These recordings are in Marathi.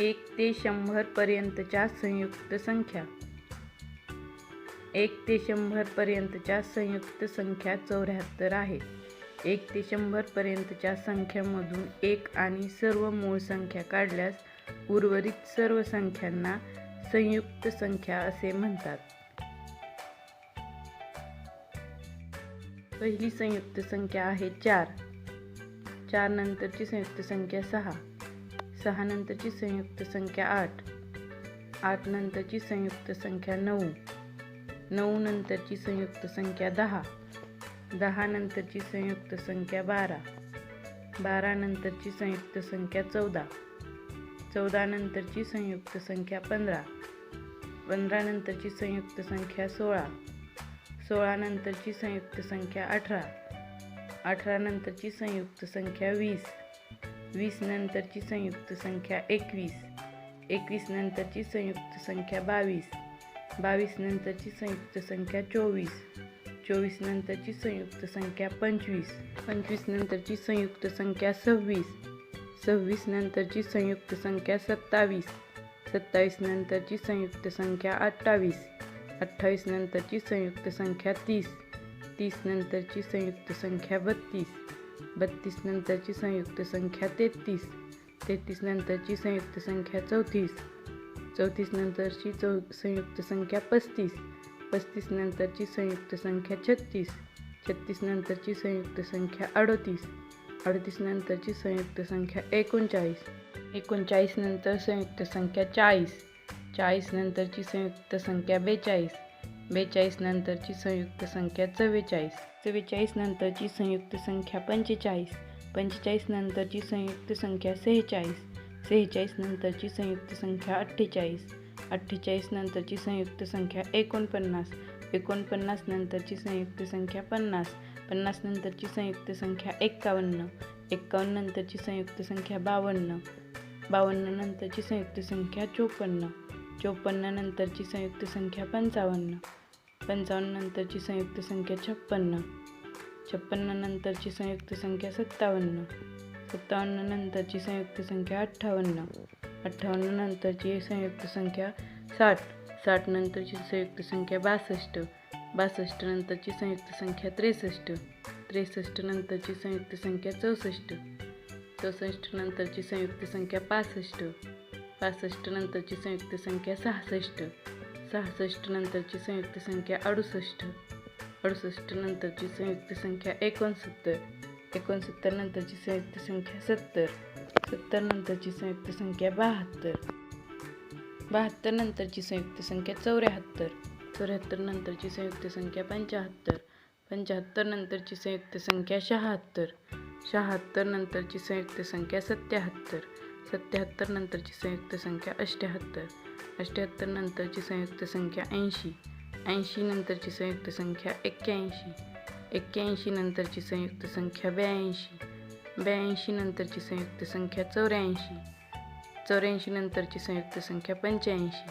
एक ते शंभरपर्यंतच्या संयुक्त संख्या. एक ते शंभरपर्यंतच्या संयुक्त संख्या चौऱ्याहत्तर आहेत एक ते शंभरपर्यंतच्या संख्यामधून एक आणि सर्व मूळ संख्या काढल्यास उर्वरित सर्व संख्यांना संयुक्त संख्या असे म्हणतात. पहिली संयुक्त संख्या आहे चार. चार नंतरची संयुक्त संख्या सहा. सहा नंतरची संयुक्त संख्या आठ. आठ नंतरची संयुक्त संख्या नऊ. नऊ नंतरची संयुक्त संख्या दहा. दहा नंतरची संयुक्त संख्या बारा. बारा नंतरची संयुक्त संख्या चौदा. चौदा नंतरची संयुक्त संख्या पंधरा. पंधरा नंतरची संयुक्त संख्या सोळा. सोळा नंतरची संयुक्त संख्या अठरा. अठरा नंतरची संयुक्त संख्या वीस. वीस नंतरची संयुक्त संख्या एकवीस. एकवीस नंतरची संयुक्त संख्या बावीस. बावीस नंतरची संयुक्त संख्या चोवीस. चोवीस नंतरची संयुक्त संख्या पंचवीस. पंचवीस नंतरची संयुक्त संख्या सव्वीस. सव्वीस नंतरची संयुक्त संख्या सत्तावीस. सत्तावीस नंतरची संयुक्त संख्या अठ्ठावीस. अठ्ठावीस नंतरची संयुक्त संख्या तीस. तीस नंतरची संयुक्त संख्या बत्तीस. बत्तीस नंतरची संयुक्त संख्या तेहतीस तेहतीस नंतरची संयुक्त संख्या चौतीस चौतीस नंतरची चौ संयुक्त संख्या पस्तीस पस्तीस नंतरची संयुक्त संख्या छत्तीस छत्तीस नंतरची संयुक्त संख्या अडोतीस अडतीस नंतरची संयुक्त संख्या एकोणचाळीस एकोणचाळीस नंतर संयुक्त संख्या चाळीस चाळीस नंतरची संयुक्त संख्या बेचाळीस बेचाळीस नंतरची संयुक्त संख्या चव्वेचाळीस चव्वेचाळीस नंतरची संयुक्त संख्या पंचेचाळीस पंचेचाळीस नंतरची संयुक्त संख्या सेहेचाळीस सेहेचाळीस नंतरची संयुक्त संख्या अठ्ठेचाळीस अठ्ठेचाळीस नंतरची संयुक्त संख्या एकोणपन्नास एकोणपन्नास नंतरची संयुक्त संख्या पन्नास पन्नास नंतरची संयुक्त संख्या एक्कावन्न एक्कावन्न नंतरची संयुक्त संख्या बावन्न बावन्न नंतरची संयुक्त संख्या चोपन्न चोपन्न नंतरची संयुक्त संख्या पंचावन्न पंचावन्न नंतरची संयुक्त संख्या छप्पन्न. छप्पन्न नंतरची संयुक्त संख्या सत्तावन्न. सत्तावन्न नंतरची संयुक्त संख्या अठ्ठावन्न. अठ्ठावन्न नंतरची संयुक्त संख्या साठ. साठ नंतरची संयुक्त संख्या बासष्ट. बासष्ट नंतरची संयुक्त संख्या त्रेसष्ट. त्रेसष्ट नंतरची संयुक्त संख्या चौसष्ट. चौसष्ट नंतरची संयुक्त संख्या पासष्ट. पासष्ट नंतरची संयुक्त संख्या सहासष्ट. सहासष्ट नंतरची संयुक्त संख्या अडुसष्ट. अडुसष्ट नंतरची संयुक्त संख्या एकोणसत्तर. एकोणसत्तर नंतरची संयुक्त संख्या सत्तर. सत्तर नंतरची संयुक्त संख्या बहात्तर. बहात्तर नंतरची संयुक्त संख्या चौऱ्याहत्तर. चौऱ्याहत्तर नंतरची संयुक्त संख्या पंच्याहत्तर पंच्याहत्तर नंतरची संयुक्त संख्या शहात्तर. शहात्तर नंतरची संयुक्त संख्या सत्याहत्तर. सत्याहत्तर नंतरची संयुक्त संख्या अष्ट्याहत्तर. अष्ट्याहत्तर नंतरची संयुक्त संख्या ऐंशी. ऐंशी नंतरची संयुक्त संख्या एक्क्याऐंशी. एक्क्याऐंशी नंतरची संयुक्त संख्या ब्याऐंशी. ब्याऐंशी नंतरची संयुक्त संख्या चौऱ्याऐंशी. चौऱ्याऐंशी नंतरची संयुक्त संख्या पंच्याऐंशी.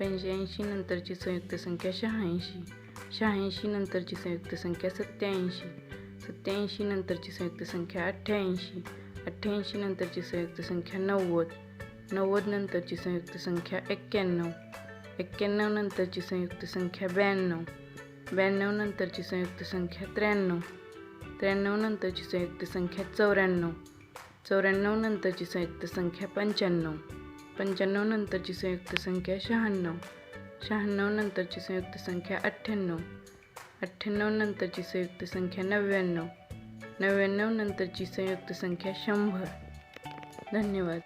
पंच्याऐंशी नंतरची संयुक्त संख्या शहाऐंशी. शहाऐंशी नंतरची संयुक्त संख्या सत्याऐंशी. सत्याऐंशी नंतरची संयुक्त संख्या अठ्ठ्याऐंशी. अठ्ठ्याऐंशी नंतरची संयुक्त संख्या नव्वद नव्वद नंतरची संयुक्त संख्या एक्क्याण्णव एक्क्याण्णव नंतरची संयुक्त संख्या ब्याण्णव ब्याण्णव नंतरची संयुक्त संख्या त्र्याण्णव त्र्याण्णव नंतरची संयुक्त संख्या चौऱ्याण्णव चौऱ्याण्णव नंतरची संयुक्त संख्या पंच्याण्णव पंच्याण्णव नंतरची संयुक्त संख्या शहाण्णव शहाण्णव नंतरची संयुक्त संख्या अठ्ठ्याण्णव अठ्ठ्याण्णव नंतरची संयुक्त संख्या नव्याण्णव नव्याण्णव नंतरची संयुक्त संख्या शंभर. धन्यवाद.